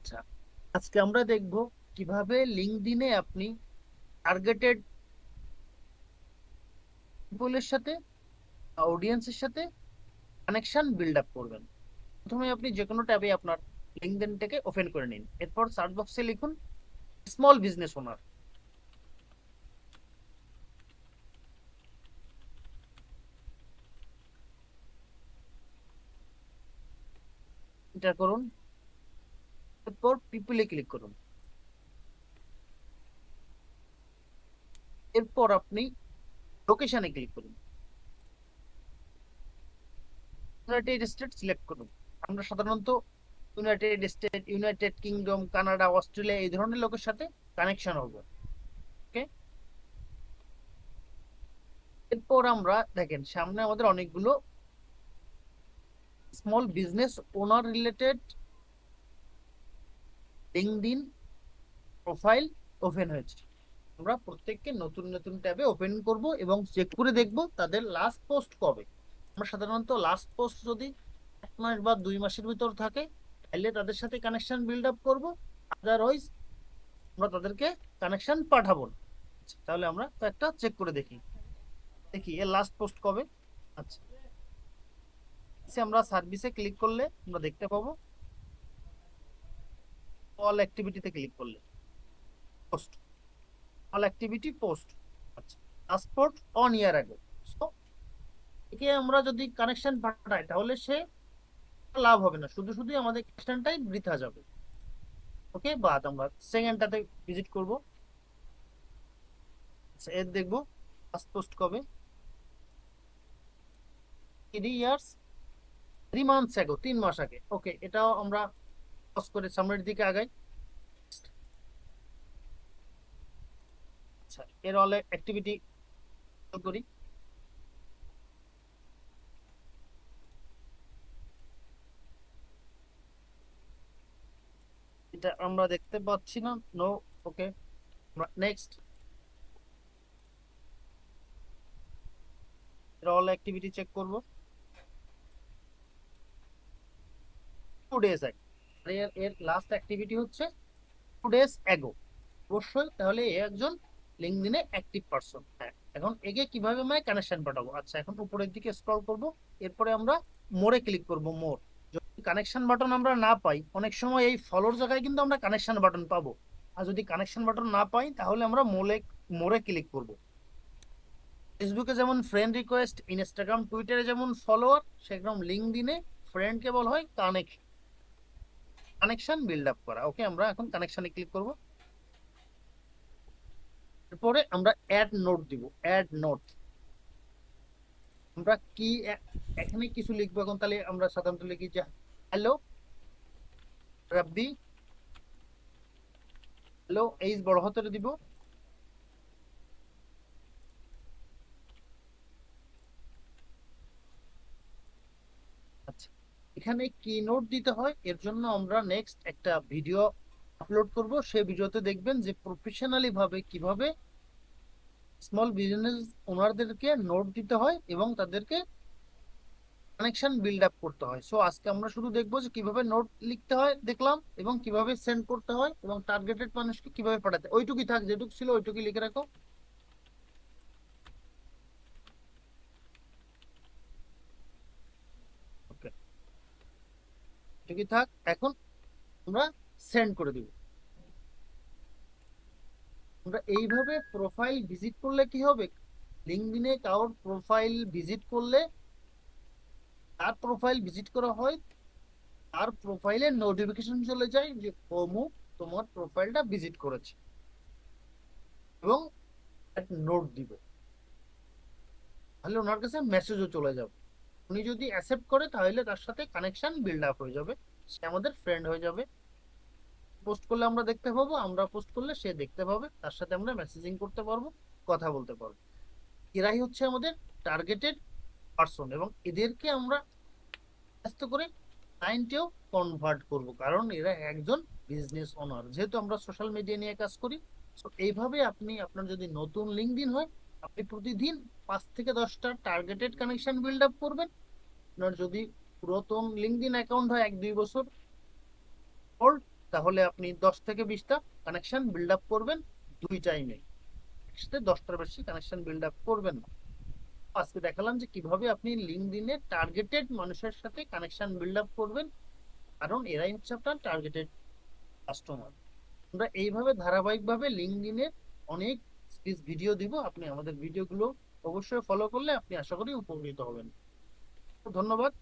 আচ্ছা আজকে আমরা দেখব কীভাবে লিঙ্কডইনে আপনি টার্গেটেড পিপলের সাথে অডিয়েন্সের সাথে কানেকশন বিল্ড আপ করবেন। প্রথমে আপনি যে কোনো ট্যাবে আপনার লিঙ্কডইনটাকে ওপেন করে নিন। এরপর সার্চ বক্সে লিখুন স্মল বিজনেস ওনার এন্টার করুন। এরপর পিপলে ক্লিক করুন। এরপর আপনি লোকেশনে ক্লিক করুন। ইউনাইটেড স্টেট সিলেক্ট করুন। আমরা সাধারণত United State United Kingdom Canada Australia এই ধরনের লোকের সাথে কানেকশন হব। ওকে এরপর আমরা দেখেন, সামনে আমাদের অনেকগুলো small business owner related LinkedIn profile open হয়েছে। আমরা প্রত্যেককে নতুন নতুন ট্যাবে ওপেন করব এবং চেক করে দেখব তাদের লাস্ট পোস্ট কবে। আমরা সাধারণত লাস্ট পোস্ট যদি এক মাস বা দুই মাসের ভিতর থাকে তাহলে তাদের সাথে কানেকশন বিল্ড আপ করব। আদারওয়াইজ আমরা তাদেরকে কানেকশন পাঠাবো আচ্ছা, তাহলে আমরা একটা চেক করে দেখি। দেখি এর লাস্ট পোস্ট কবে? আচ্ছা, আমরা সার্ভিসে ক্লিক করলে আমরা দেখতে পাবো। অল অ্যাক্টিভিটিতে ক্লিক করলে। পোস্ট অল অ্যাক্টিভিটি পোস্ট আচ্ছা পাসপোর্ট অন ইয়ার আগে সো একে আমরা যদি কানেকশন পাঠাই, তাহলে সে লাভ হবে না। শুধু শুধু আমাদের কানেকশনটাই বৃথা যাবে। ওকে বাদ আমরা সেকেন্ডটাতে ভিজিট করব। এর দেখব ফার্স্ট পোস্ট কবে? থ্রি ইয়ার্স থ্রি মান্থস আগে তিন মাস আগে। ওকে এটাও আমরা পজ করে সামনের দিকে আগাই। আচ্ছা এর অল অ্যাক্টিভিটি করি। এটা আমরা দেখতে পাচ্ছি না। No okay next all activity check করব। টু ডেজ আগে। এর এর লাস্ট অ্যাক্টিভিটি হচ্ছে টু ডেজ অ্যাগো অবশ্যই, তাহলে এ একজন লিঙ্কডিনে অ্যাক্টিভ পারসন হ্যাঁ এখন এগে কীভাবে আমরা কানেকশন পাঠাবো? আচ্ছা এখন উপরের দিকে স্ক্রল করব, এরপরে আমরা মোরে ক্লিক করব মোর যদি কানেকশন বাটন আমরা না পাই, অনেক সময় এই ফলোর জায়গায় কিন্তু আমরা কানেকশন বাটন পাবো। আর যদি কানেকশন বাটন না পাই, তাহলে আমরা মোলে মোরে ক্লিক করব। ফেসবুকে যেমন ফ্রেন্ড রিকোয়েস্ট ইনস্টাগ্রাম টুইটারে যেমন ফলোয়ার সেরকম লিঙ্কডিনে ফ্রেন্ডকে বলা হয় কানেকশন কানেকশন বিল্ড আপ করা। ওকে আমরা এখন কানেকশনে ক্লিক করব। এরপরে আমরা অ্যাড নোট দিব। অ্যাড নোট আমরা কি এখানে কিছু লিখব এখন? তাহলে আমরা সাধারণত লিখি যে হ্যালো রাব্বি হ্যালো এইজ বড় হাতের দিব আচ্ছা এখানে কি নোট দিতে হয়। এর জন্য আমরা নেক্সট একটা ভিডিও আপলোড করব। সেই ভিডিওতে দেখবেন যে প্রফেশনালি ভাবে কীভাবে স্মল বিজনেস ওনারদেরকে নোট দিতে হয় এবং তাদেরকে কানেকশন বিল্ড আপ করতে হয়। সো আজকে আমরা শুধু দেখব যে কীভাবে নোট লিখতে হয়, দেখলাম এবং কীভাবে সেন্ড করতে হয় এবং টার্গেটেড মানুষকে কীভাবে পাঠাতে ওইটুকুই থাক, যেটুকু ছিল ওইটুকুই লিখে রাখো ওকে এটুকুই থাক, এখন আমরা সেন্ড করে দিব। আমরা এইভাবে প্রোফাইল ভিজিট করলে কি হবে? লিঙ্কডইনে কারোর প্রোফাইল ভিজিট করলে তার প্রোফাইল ভিজিট করা হয়, তার প্রোফাইলে নোটিফিকেশন চলে যায় যে অমুক তোমার প্রোফাইলটা ভিজিট করেছে এবং নোট দিবে। তাহলে ওনার কাছে মেসেজও চলে যাবে। উনি যদি অ্যাকসেপ্ট করে, তাহলে তার সাথে কানেকশন বিল্ড আপ হয়ে যাবে। সে আমাদের ফ্রেন্ড হয়ে যাবে। পোস্ট করলে আমরা দেখতে পাবো, আমরা পোস্ট করলে সে দেখতে পাবে, তার সাথে আমরা মেসেজিং করতে পারব, কথা বলতে পারব। এরাই হচ্ছে আমাদের টার্গেটেড পার্সন এবং এদেরকে আমরা আস্তে করে ক্লায়েন্টেও কনভার্ট করব, কারণ এরা একজন বিজনেস ওনার যেহেতু আমরা সোশ্যাল মিডিয়া নিয়ে কাজ করি, তো এইভাবে আপনি, আপনার যদি নতুন লিঙ্কডিন হয় আপনি প্রতিদিন পাঁচ থেকে দশটা টার্গেটেড কানেকশন বিল্ড আপ করবেন। আপনার যদি পুরাতন লিঙ্কডিন অ্যাকাউন্ট হয় এক দুই বছর old, তাহলে আপনি দশ থেকে বিশটা কানেকশন বিল্ড আপ করবেন দুই টাইমে একসাথে দশটার বেশি কানেকশন বিল্ড আপ করবেন না। আজকে দেখালাম যে কীভাবে আপনি লিঙ্কডিনে টার্গেটেড মানুষের সাথে কানেকশন বিল্ড আপ করবেন কারণ এরাই হচ্ছে আপনার টার্গেটেড কাস্টমার আমরা এইভাবে ধারাবাহিকভাবে লিঙ্কডিনে অনেক ভিডিও দিব আপনি আমাদের ভিডিওগুলো অবশ্যই ফলো করলে আপনি আশা করি উপকৃত হবেন। ধন্যবাদ।